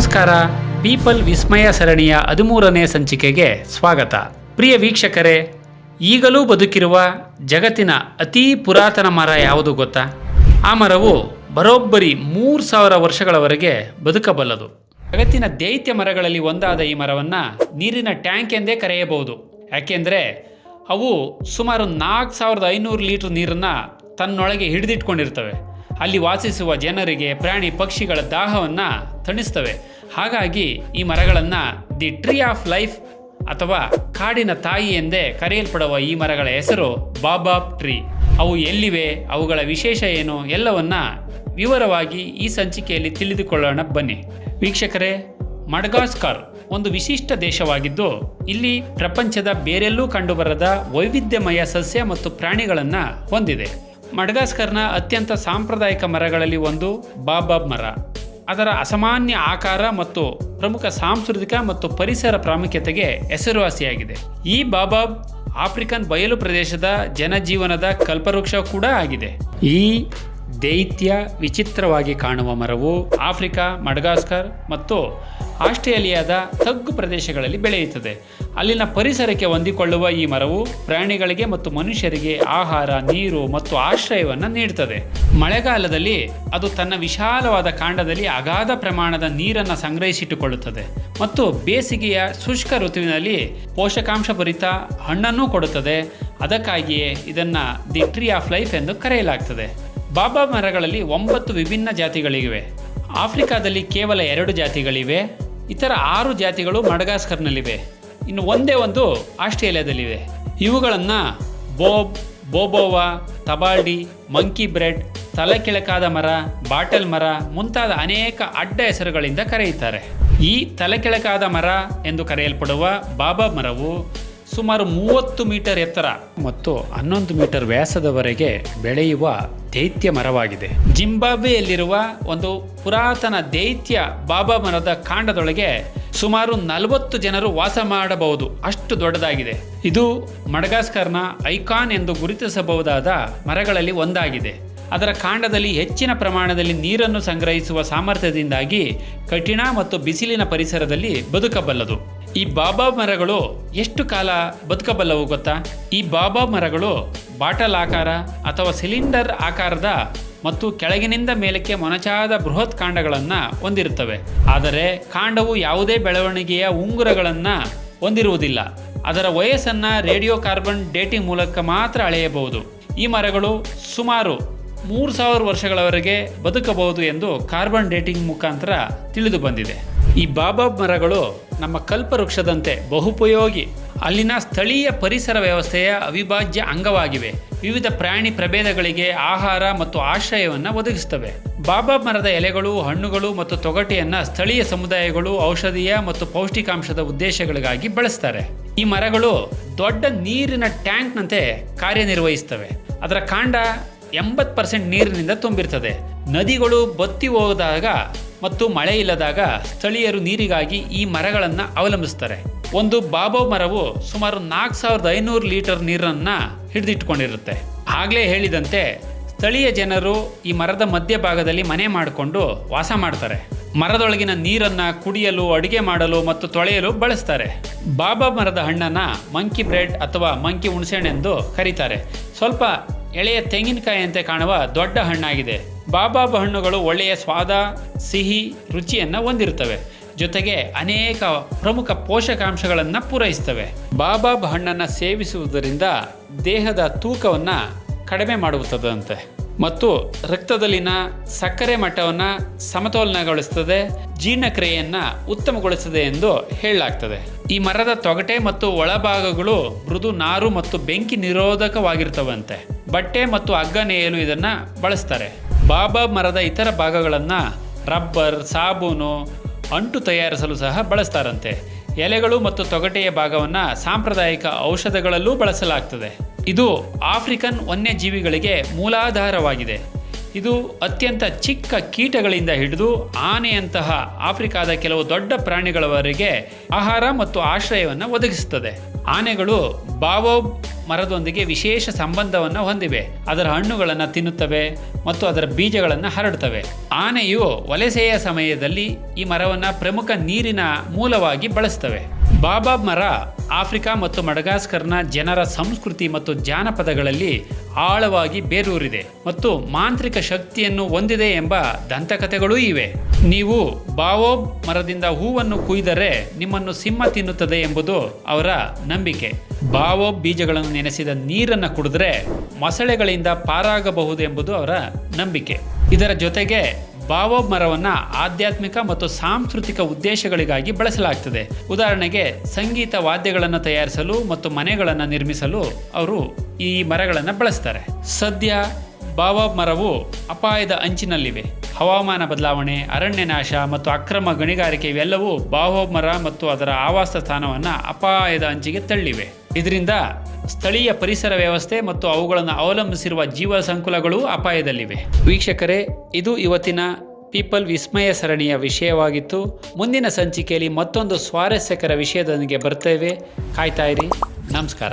ನಮಸ್ಕಾರ, ಪೀಪಲ್ ವಿಸ್ಮಯ ಸರಣಿಯ ಹದಿಮೂರನೇ ಸಂಚಿಕೆಗೆ ಸ್ವಾಗತ. ಪ್ರಿಯ ವೀಕ್ಷಕರೇ, ಈಗಲೂ ಬದುಕಿರುವ ಜಗತ್ತಿನ ಅತೀ ಪುರಾತನ ಮರ ಯಾವುದು ಗೊತ್ತಾ? ಆ ಮರವು ಬರೋಬ್ಬರಿ ಮೂರು ಸಾವಿರ ವರ್ಷಗಳವರೆಗೆ ಬದುಕಬಲ್ಲದು. ಜಗತ್ತಿನ ದೈತ್ಯ ಮರಗಳಲ್ಲಿ ಒಂದಾದ ಈ ಮರವನ್ನು ನೀರಿನ ಟ್ಯಾಂಕ್ ಎಂದೇ ಕರೆಯಬಹುದು. ಯಾಕೆಂದರೆ ಅವು ಸುಮಾರು ನಾಲ್ಕು ಸಾವಿರದ ಐನೂರು ಲೀಟರ್ ನೀರನ್ನು ತನ್ನೊಳಗೆ ಹಿಡಿದಿಟ್ಕೊಂಡಿರ್ತವೆ. ಅಲ್ಲಿ ವಾಸಿಸುವ ಜನರಿಗೆ, ಪ್ರಾಣಿ, ಪಕ್ಷಿಗಳ ದಾಹವನ್ನು ತಣಿಸ್ತವೆ. ಹಾಗಾಗಿ ಈ ಮರಗಳನ್ನು ದಿ ಟ್ರೀ ಆಫ್ ಲೈಫ್ ಅಥವಾ ಕಾಡಿನ ತಾಯಿ ಎಂದೇ ಕರೆಯಲ್ಪಡುವ ಈ ಮರಗಳ ಹೆಸರು ಬಾಬಾಬ್ ಟ್ರೀ. ಅವು ಎಲ್ಲಿವೆ, ಅವುಗಳ ವಿಶೇಷ ಏನು ಎಲ್ಲವನ್ನ ವಿವರವಾಗಿ ಈ ಸಂಚಿಕೆಯಲ್ಲಿ ತಿಳಿದುಕೊಳ್ಳೋಣ ಬನ್ನಿ. ವೀಕ್ಷಕರೇ, ಮಡ್ಗಾಸ್ಕರ್ ಒಂದು ವಿಶಿಷ್ಟ ದೇಶವಾಗಿದ್ದು, ಇಲ್ಲಿ ಪ್ರಪಂಚದ ಬೇರೆಲ್ಲೂ ಕಂಡುಬರದ ವೈವಿಧ್ಯಮಯ ಸಸ್ಯ ಮತ್ತು ಪ್ರಾಣಿಗಳನ್ನು ಹೊಂದಿದೆ. ಮಡ್ಗಾಸ್ಕರ್ನ ಅತ್ಯಂತ ಸಾಂಪ್ರದಾಯಿಕ ಮರಗಳಲ್ಲಿ ಒಂದು ಬಾಬಾಬ್ ಮರ. ಅದರ ಅಸಾಮಾನ್ಯ ಆಕಾರ ಮತ್ತು ಪ್ರಮುಖ ಸಾಂಸ್ಕೃತಿಕ ಮತ್ತು ಪರಿಸರ ಪ್ರಾಮುಖ್ಯತೆಗೆ ಹೆಸರುವಾಸಿಯಾಗಿದೆ. ಈ ಬಾಬಾಬ್ ಆಫ್ರಿಕನ್ ಬಯಲು ಪ್ರದೇಶದ ಜನಜೀವನದ ಕಲ್ಪವೃಕ್ಷ ಕೂಡ ಆಗಿದೆ. ಈ ದೈತ್ಯ ವಿಚಿತ್ರವಾಗಿ ಕಾಣುವ ಮರವು ಆಫ್ರಿಕಾ, ಮಡಗಾಸ್ಕರ್ ಮತ್ತು ಆಸ್ಟ್ರೇಲಿಯಾದ ತಗ್ಗು ಪ್ರದೇಶಗಳಲ್ಲಿ ಬೆಳೆಯುತ್ತದೆ. ಅಲ್ಲಿನ ಪರಿಸರಕ್ಕೆ ಹೊಂದಿಕೊಳ್ಳುವ ಈ ಮರವು ಪ್ರಾಣಿಗಳಿಗೆ ಮತ್ತು ಮನುಷ್ಯರಿಗೆ ಆಹಾರ, ನೀರು ಮತ್ತು ಆಶ್ರಯವನ್ನು ನೀಡುತ್ತದೆ. ಮಳೆಗಾಲದಲ್ಲಿ ಅದು ತನ್ನ ವಿಶಾಲವಾದ ಕಾಂಡದಲ್ಲಿ ಅಗಾಧ ಪ್ರಮಾಣದ ನೀರನ್ನು ಸಂಗ್ರಹಿಸಿಟ್ಟುಕೊಳ್ಳುತ್ತದೆ ಮತ್ತು ಬೇಸಿಗೆಯ ಶುಷ್ಕ ಋತುವಿನಲ್ಲಿ ಪೋಷಕಾಂಶ ಭರಿತ ಹಣ್ಣನ್ನು ಕೊಡುತ್ತದೆ. ಅದಕ್ಕಾಗಿಯೇ ಇದನ್ನು ದಿ ಟ್ರೀ ಆಫ್ ಲೈಫ್ ಎಂದು ಕರೆಯಲಾಗ್ತದೆ. ಬಾಬಾ ಮರಗಳಲ್ಲಿ ಒಂಬತ್ತು ವಿಭಿನ್ನ ಜಾತಿಗಳಿವೆ. ಆಫ್ರಿಕಾದಲ್ಲಿ ಕೇವಲ ಎರಡು ಜಾತಿಗಳಿವೆ. ಇತರ ಆರು ಜಾತಿಗಳು ಮಡಗಾಸ್ಕರ್ನಲ್ಲಿವೆ. ಇನ್ನು ಒಂದೇ ಒಂದು ಆಸ್ಟ್ರೇಲಿಯಾದಲ್ಲಿವೆ. ಇವುಗಳನ್ನು ಬೋಬ್ ಬೋಬೋವಾ ತಬಾಲ್ಡಿ ಮಂಕಿ ಬ್ರೆಡ್, ತಲೆ ಕೆಳಕಾದ ಮರ, ಬಾಟಲ್ ಮರ ಮುಂತಾದ ಅನೇಕ ಅಡ್ಡ ಹೆಸರುಗಳಿಂದ ಕರೆಯುತ್ತಾರೆ. ಈ ತಲೆ ಕೆಳಕಾದ ಮರ ಎಂದು ಕರೆಯಲ್ಪಡುವ ಬಾಬಾ ಮರವು ಸುಮಾರು ಮೂವತ್ತು ಮೀಟರ್ ಎತ್ತರ ಮತ್ತು ಹನ್ನೊಂದು ಮೀಟರ್ ವ್ಯಾಸದವರೆಗೆ ಬೆಳೆಯುವ ದೈತ್ಯ ಮರವಾಗಿದೆ. ಜಿಂಬಾಬ್ವೆಯಲ್ಲಿರುವ ಒಂದು ಪುರಾತನ ದೈತ್ಯ ಬಾಬಾ ಮರದ ಕಾಂಡದೊಳಗೆ ಸುಮಾರು ನಲವತ್ತು ಜನರು ವಾಸ ಮಾಡಬಹುದು. ಅಷ್ಟು ದೊಡ್ಡದಾಗಿದೆ. ಇದು ಮಡಗಾಸ್ಕರ್ನ ಐಕಾನ್ ಎಂದು ಗುರುತಿಸಬಹುದಾದ ಮರಗಳಲ್ಲಿ ಒಂದಾಗಿದೆ. ಅದರ ಕಾಂಡದಲ್ಲಿ ಹೆಚ್ಚಿನ ಪ್ರಮಾಣದಲ್ಲಿ ನೀರನ್ನು ಸಂಗ್ರಹಿಸುವ ಸಾಮರ್ಥ್ಯದಿಂದಾಗಿ ಕಠಿಣ ಮತ್ತು ಬಿಸಿಲಿನ ಪರಿಸರದಲ್ಲಿ ಬದುಕಬಲ್ಲದು. ಈ ಬಾಬಾ ಮರಗಳು ಎಷ್ಟು ಕಾಲ ಬದುಕಬಲ್ಲವು ಗೊತ್ತಾ? ಈ ಬಾಬಾ ಮರಗಳು ಬಾಟಲ್ ಆಕಾರ ಅಥವಾ ಸಿಲಿಂಡರ್ ಆಕಾರದ ಮತ್ತು ಕೆಳಗಿನಿಂದ ಮೇಲಕ್ಕೆ ಮೊನಚಾದ ಬೃಹತ್ ಕಾಂಡಗಳನ್ನು ಹೊಂದಿರುತ್ತವೆ. ಆದರೆ ಕಾಂಡವು ಯಾವುದೇ ಬೆಳವಣಿಗೆಯ ಉಂಗುರಗಳನ್ನು ಹೊಂದಿರುವುದಿಲ್ಲ. ಅದರ ವಯಸ್ಸನ್ನು ರೇಡಿಯೋ ಕಾರ್ಬನ್ ಡೇಟಿಂಗ್ ಮೂಲಕ ಮಾತ್ರ ಅಳೆಯಬಹುದು. ಈ ಮರಗಳು ಸುಮಾರು ಮೂರು ಸಾವಿರ ವರ್ಷಗಳವರೆಗೆ ಬದುಕಬಹುದು ಎಂದು ಕಾರ್ಬನ್ ಡೇಟಿಂಗ್ ಮುಖಾಂತರ ತಿಳಿದು ಬಂದಿದೆ. ಈ ಬಾಬಾಬ್ ಮರಗಳು ನಮ್ಮ ಕಲ್ಪವೃಕ್ಷದಂತೆ ಬಹುಪಯೋಗಿ. ಅಲ್ಲಿನ ಸ್ಥಳೀಯ ಪರಿಸರ ವ್ಯವಸ್ಥೆಯ ಅವಿಭಾಜ್ಯ ಅಂಗವಾಗಿವೆ. ವಿವಿಧ ಪ್ರಾಣಿ ಪ್ರಭೇದಗಳಿಗೆ ಆಹಾರ ಮತ್ತು ಆಶ್ರಯವನ್ನು ಒದಗಿಸುತ್ತವೆ. ಬಾಬಾ ಮರದ ಎಲೆಗಳು, ಹಣ್ಣುಗಳು ಮತ್ತು ತೊಗಟೆಯನ್ನು ಸ್ಥಳೀಯ ಸಮುದಾಯಗಳು ಔಷಧೀಯ ಮತ್ತು ಪೌಷ್ಟಿಕಾಂಶದ ಉದ್ದೇಶಗಳಿಗಾಗಿ ಬಳಸ್ತಾರೆ. ಈ ಮರಗಳು ದೊಡ್ಡ ನೀರಿನ ಟ್ಯಾಂಕ್ನಂತೆ ಕಾರ್ಯನಿರ್ವಹಿಸ್ತವೆ ಅದರ ಕಾಂಡ ಎಂಬತ್ತು ಪರ್ಸೆಂಟ್ ನೀರಿನಿಂದ ತುಂಬಿರ್ತದೆ. ನದಿಗಳು ಬತ್ತಿ ಹೋದಾಗ ಮತ್ತು ಮಳೆ ಇಲ್ಲದಾಗ ಸ್ಥಳೀಯರು ನೀರಿಗಾಗಿ ಈ ಮರಗಳನ್ನು ಅವಲಂಬಿಸ್ತಾರೆ ಒಂದು ಬಾಬೋ ಮರವು ಸುಮಾರು ನಾಲ್ಕು ಸಾವಿರದ ಐನೂರು ಲೀಟರ್ ನೀರನ್ನು ಹಿಡಿದಿಟ್ಕೊಂಡಿರುತ್ತೆ. ಆಗಲೇ ಹೇಳಿದಂತೆ, ಸ್ಥಳೀಯ ಜನರು ಈ ಮರದ ಮಧ್ಯಭಾಗದಲ್ಲಿ ಮನೆ ಮಾಡಿಕೊಂಡು ವಾಸ ಮಾಡ್ತಾರೆ. ಮರದೊಳಗಿನ ನೀರನ್ನು ಕುಡಿಯಲು, ಅಡುಗೆ ಮಾಡಲು ಮತ್ತು ತೊಳೆಯಲು ಬಳಸ್ತಾರೆ. ಬಾಬಾ ಮರದ ಹಣ್ಣನ್ನು ಮಂಕಿ ಬ್ರೆಡ್ ಅಥವಾ ಮಂಕಿ ಹುಣಸೆಹಣ್ಣೆಂದು ಕರೀತಾರೆ. ಸ್ವಲ್ಪ ಎಳೆಯ ತೆಂಗಿನಕಾಯಿಯಂತೆ ಕಾಣುವ ದೊಡ್ಡ ಹಣ್ಣಾಗಿದೆ. ಬಾಬಾಬ್ ಹಣ್ಣುಗಳು ಒಳ್ಳೆಯ ಸ್ವಾದ, ಸಿಹಿ, ರುಚಿಯನ್ನು ಹೊಂದಿರುತ್ತವೆ. ಜೊತೆಗೆ ಅನೇಕ ಪ್ರಮುಖ ಪೋಷಕಾಂಶಗಳನ್ನು ಪೂರೈಸ್ತವೆ. ಬಾಬಾಬ್ ಹಣ್ಣನ್ನು ಸೇವಿಸುವುದರಿಂದ ದೇಹದ ತೂಕವನ್ನು ಕಡಿಮೆ ಮಾಡುತ್ತದಂತೆ. ಮತ್ತು ರಕ್ತದಲ್ಲಿನ ಸಕ್ಕರೆ ಮಟ್ಟವನ್ನು ಸಮತೋಲನಗೊಳಿಸುತ್ತದೆ ಜೀರ್ಣಕ್ರಿಯೆಯನ್ನು ಉತ್ತಮಗೊಳಿಸುತ್ತದೆ ಎಂದು ಹೇಳಲಾಗ್ತದೆ. ಈ ಮರದ ತೊಗಟೆ ಮತ್ತು ಒಳಭಾಗಗಳು ಮೃದು ನಾರು ಮತ್ತು ಬೆಂಕಿ ನಿರೋಧಕವಾಗಿರ್ತವಂತೆ. ಬಟ್ಟೆ ಮತ್ತು ಹಗ್ಗ ನೇಯಲು ಇದನ್ನು ಬಳಸ್ತಾರೆ. ಬಾಬಾ ಮರದ ಇತರ ಭಾಗಗಳನ್ನು ರಬ್ಬರ್, ಸಾಬೂನು ಅಂಟು ತಯಾರಿಸಲು ಸಹ ಬಳಸ್ತಾರಂತೆ. ಎಲೆಗಳು ಮತ್ತು ತೊಗಟೆಯ ಭಾಗವನ್ನು ಸಾಂಪ್ರದಾಯಿಕ ಔಷಧಗಳಲ್ಲೂ ಬಳಸಲಾಗ್ತದೆ. ಇದು ಆಫ್ರಿಕನ್ ವನ್ಯಜೀವಿಗಳಿಗೆ ಮೂಲಾಧಾರವಾಗಿದೆ. ಇದು ಅತ್ಯಂತ ಚಿಕ್ಕ ಕೀಟಗಳಿಂದ ಹಿಡಿದು ಆನೆಯಂತಹ ಆಫ್ರಿಕಾದ ಕೆಲವು ದೊಡ್ಡ ಪ್ರಾಣಿಗಳವರೆಗೆ ಆಹಾರ ಮತ್ತು ಆಶ್ರಯವನ್ನು ಒದಗಿಸುತ್ತದೆ. ಆನೆಗಳು ಬಾವೋಬ್ ಮರದೊಂದಿಗೆ ವಿಶೇಷ ಸಂಬಂಧವನ್ನು ಹೊಂದಿವೆ. ಅದರ ಹಣ್ಣುಗಳನ್ನು ತಿನ್ನುತ್ತವೆ ಮತ್ತು ಅದರ ಬೀಜಗಳನ್ನು ಹರಡುತ್ತವೆ. ಆನೆಯು ವಲಸೆಯ ಸಮಯದಲ್ಲಿ ಈ ಮರವನ್ನು ಪ್ರಮುಖ ನೀರಿನ ಮೂಲವಾಗಿ ಬಳಸ್ತವೆ ಬಾಬಾಬ್ ಮರ, ಆಫ್ರಿಕಾ ಮತ್ತು ಮಡಗಾಸ್ಕರ್ನ ಜನರ ಸಂಸ್ಕೃತಿ ಮತ್ತು ಜಾನಪದಗಳಲ್ಲಿ ಆಳವಾಗಿ ಬೇರೂರಿದೆ ಮತ್ತು ಮಾಂತ್ರಿಕ ಶಕ್ತಿಯನ್ನು ಹೊಂದಿದೆ ಎಂಬ ದಂತಕಥೆಗಳೂ ಇವೆ. ನೀವು ಬಾವೋಬ್ ಮರದಿಂದ ಹೂವನ್ನು ಕುಯ್ದರೆ ನಿಮ್ಮನ್ನು ಸಿಂಹ ತಿನ್ನುತ್ತದೆ ಎಂಬುದು ಅವರ ನಂಬಿಕೆ. ಬಾವೋಬ್ ಬೀಜಗಳನ್ನು ನೆನೆಸಿದ ನೀರನ್ನು ಕುಡಿದ್ರೆ ಮೊಸಳೆಗಳಿಂದ ಪಾರಾಗಬಹುದು ಎಂಬುದು ಅವರ ನಂಬಿಕೆ. ಇದರ ಜೊತೆಗೆ ಬಾವೋಬ್ ಮರವನ್ನು ಆಧ್ಯಾತ್ಮಿಕ ಮತ್ತು ಸಾಂಸ್ಕೃತಿಕ ಉದ್ದೇಶಗಳಿಗಾಗಿ ಬಳಸಲಾಗ್ತದೆ. ಉದಾಹರಣೆಗೆ ಸಂಗೀತ ವಾದ್ಯಗಳನ್ನು ತಯಾರಿಸಲು ಮತ್ತು ಮನೆಗಳನ್ನು ನಿರ್ಮಿಸಲು ಅವರು ಈ ಮರಗಳನ್ನು ಬಳಸ್ತಾರೆ. ಸದ್ಯ ಬಾವ ಮರವು ಅಪಾಯದ ಅಂಚಿನಲ್ಲಿವೆ. ಹವಾಮಾನ ಬದಲಾವಣೆ, ಅರಣ್ಯ ನಾಶ ಮತ್ತು ಅಕ್ರಮ ಗಣಿಗಾರಿಕೆ ಇವೆಲ್ಲವೂ ಬಾವೋಬ್ ಮರ ಮತ್ತು ಅದರ ಆವಾಸ ಸ್ಥಾನವನ್ನು ಅಪಾಯದ ಅಂಚಿಗೆ ತಳ್ಳಿವೆ. ಇದರಿಂದ ಸ್ಥಳೀಯ ಪರಿಸರ ವ್ಯವಸ್ಥೆ ಮತ್ತು ಅವುಗಳನ್ನು ಅವಲಂಬಿಸಿರುವ ಜೀವ ಸಂಕುಲಗಳು ಅಪಾಯದಲ್ಲಿವೆ. ವೀಕ್ಷಕರೇ, ಇದು ಇವತ್ತಿನ ಪೀಪಲ್ ವಿಸ್ಮಯ ಸರಣಿಯ ವಿಷಯವಾಗಿತ್ತು. ಮುಂದಿನ ಸಂಚಿಕೆಯಲ್ಲಿ ಮತ್ತೊಂದು ಸ್ವಾರಸ್ಯಕರ ವಿಷಯದೊಂದಿಗೆ ಬರ್ತೇವೆ ಕಾಯ್ತಾ ಇರಿ. ನಮಸ್ಕಾರ.